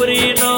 મારી જબરીનો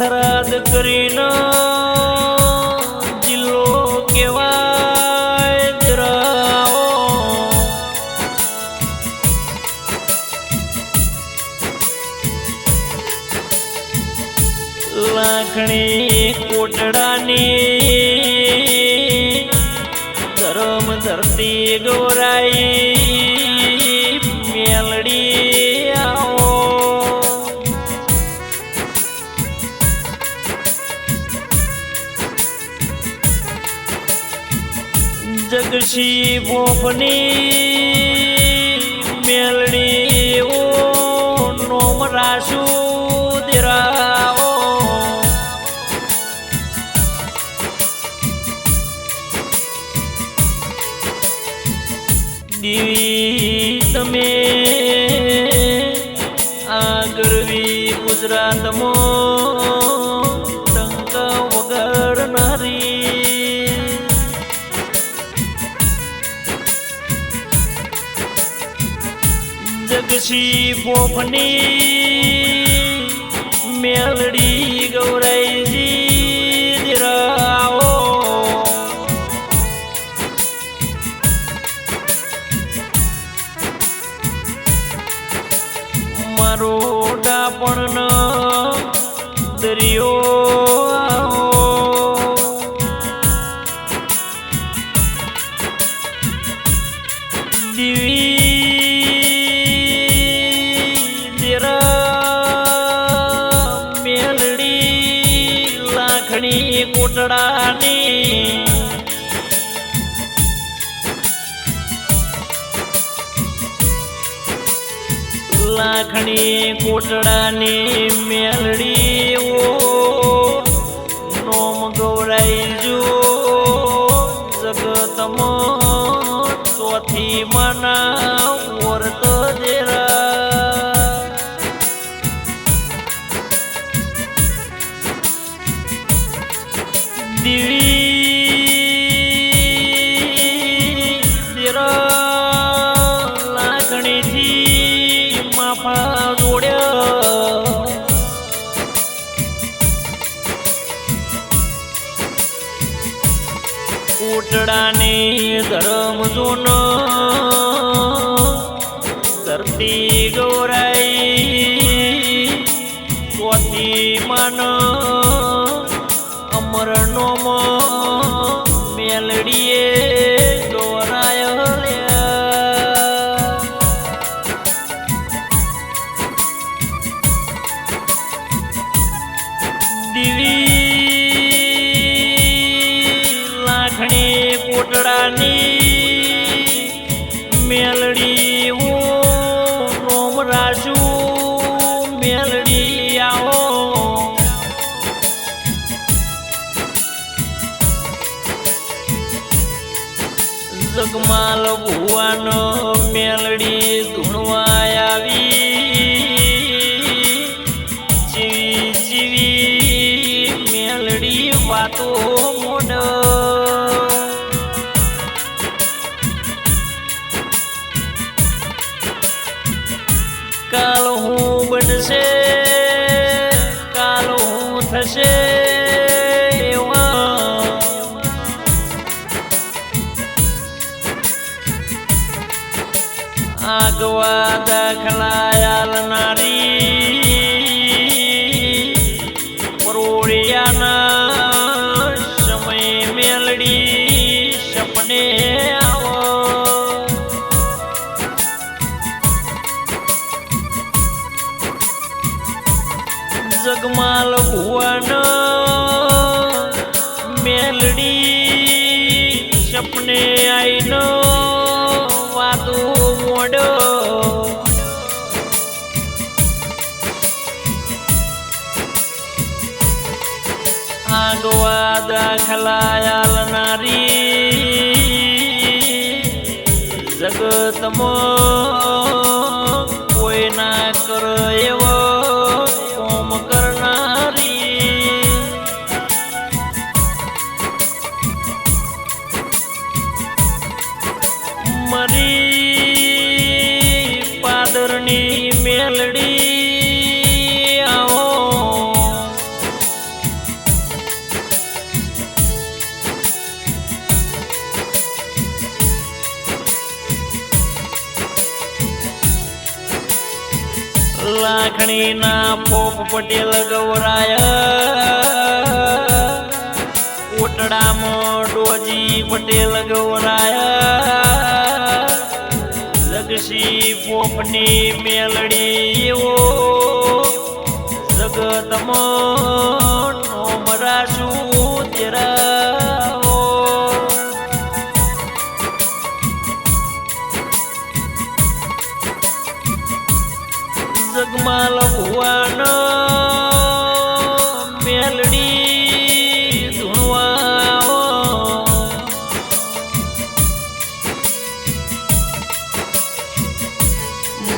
થરાદ કરીને જિલ્લો કેવાય દરાઓ લાખણી કોટડાની ધરમ ધરતી ગોરાઈ. ભોપની મેલડી ઓ નોમ રાશુ દેરાઓ દીવી તમે ગુજરાતમાં જગશી પોફની કોટડાની લાખણી કોટડાની મેલડી નોમ ગૌરાઈ જો જગતમાં ચોથી મના કોટડાની ધરમ જોન. ધરતી ગૌરાઈ સ્વતી મન. અમર નોમ મેલડીએ ગોરાય દિવી કોટડાની મેલડી હું રોમ રાજુ મેલડી આવો. જગમાલ ભુવાનો મેલડી આગવા દાખલા આલનારી દાખલા આલનારી જગતમાં કોઈ ના કર એવો કોમ કરનારી. મરી પાદરની મેલડી લાખણીના પોપ પટેલ ગૌરાયા. ઓટડામાં ડોજી પટેલ ગૌરાયા. જગસી પોપની મેલડી એવો જગતમાં જગમાલ ભુવન મેલડી ધૂણવા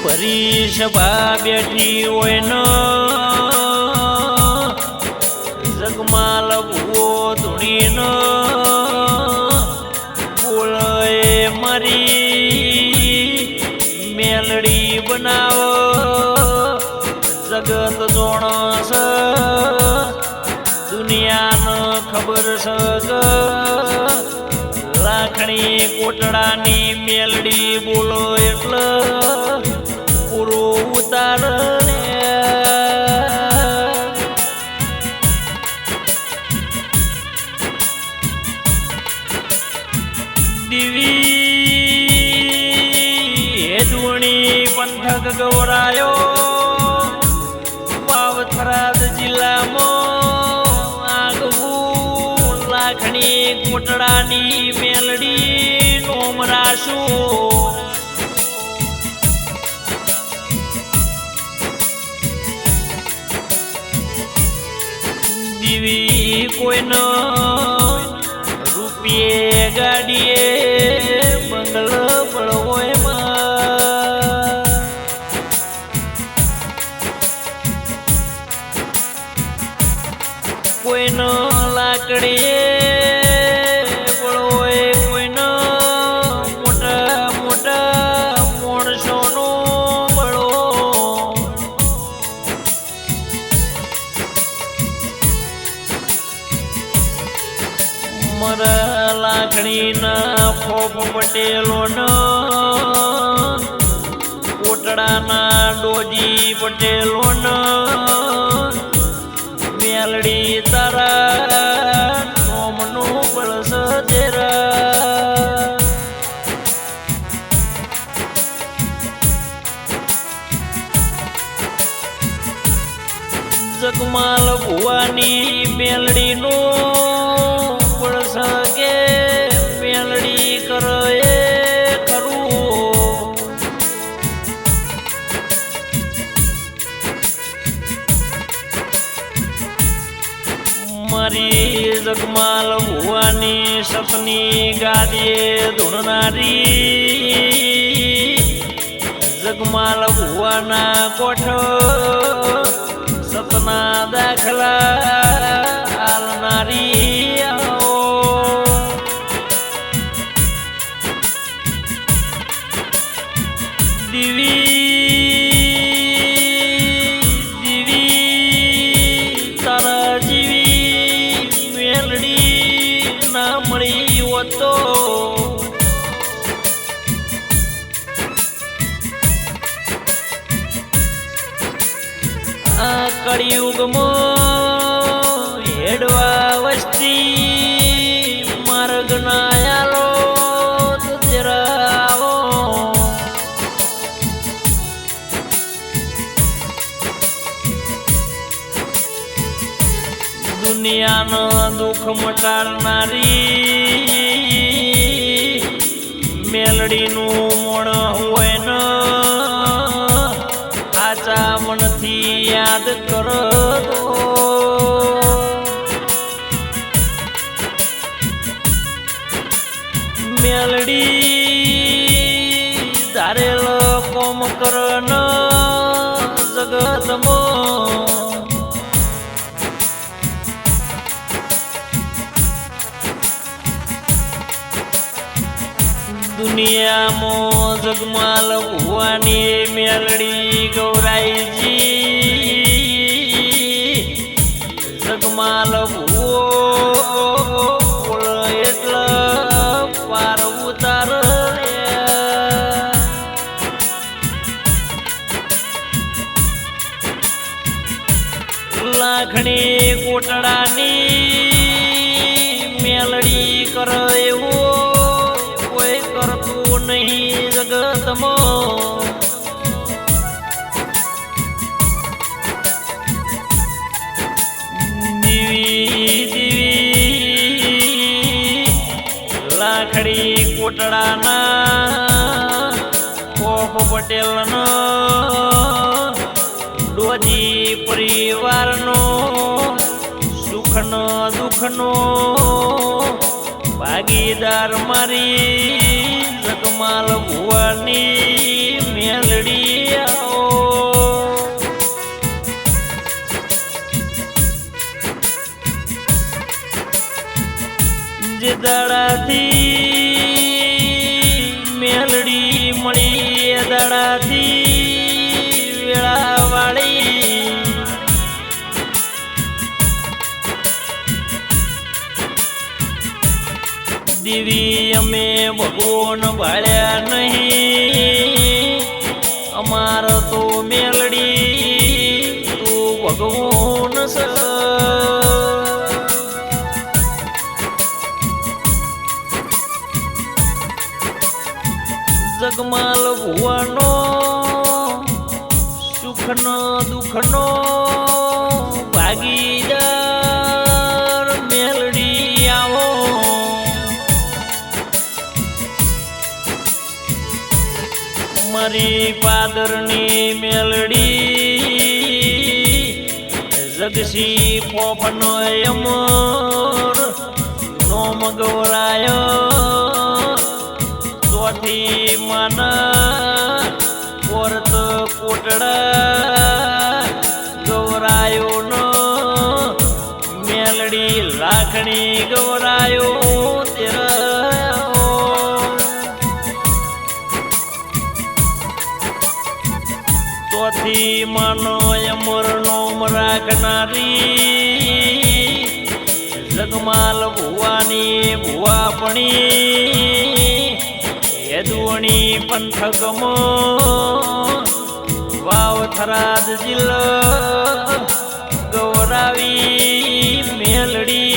ભરી સભા બેઠી હોય નો જગમાલ ભુવો ધૂણી ન બોલે મારી મેલડી બનાવ. જગત જોણસ. દુનિયાનો ખબર સગ લાખણી કોટડાની મેલડી બોલો એટલે પૂરો ઉતાર રે. હે હેદુણી પંથક ગૌરાયો લાખણી મરા લાખણીના પટેલો પટેલોનો કોટડાના ડોજી પટેલોનો મેલડી તારા નોમનું બળસ દેરા જગમાલ ભુવાની મેલડીનો. બળસ પેલડી કરો. એ ખરું મારી જગમાલ હોવાની સપની ગાદીએ ધૂણનારી જગમાલ હોવાના કોઠ સપના દાખલા આલનારી. કળિયુગમાં હેડવા વસ્તી માર્ગ ના જરાવો દુનિયાનો દુઃખ મટાડનારી મેલડીનું મોણ আদত করো દુનિયામાં જગમાલ ભુવાની મેલડી ગૌરાઈજી. જગમાલ ભુવો એટલે પાર ઉતાર. લાખણી કોટડાની મેલડી કર એવો દીવી લાખડી કોટડાના કોપ પટેલનો ડોજી પરિવારનો સુખનો દુઃખનો ભાગીદાર મારી જગમાલ ભુવાની મેલડી અમે ભગવાન ભાળ્યા નહીં. અમાર તો મેલડી તું ભગવાન છે. જગમાલ ભુવાનો સુખનો દુઃખનો જગસી પોપનો યમોર નો ગૌરાયો ચોથી મન. કોરત કોટડા. ગૌરાયો નો મેલડી લાખણી ગૌરાયો તેરાયો ભગવતી માનો અમરનો રાખનારી. જગમાલ ભુવાની ભુવાપણી હેદુવણી પંથકમો વાવ થરાદ જિલ્લો ગૌરાવી મેલડી.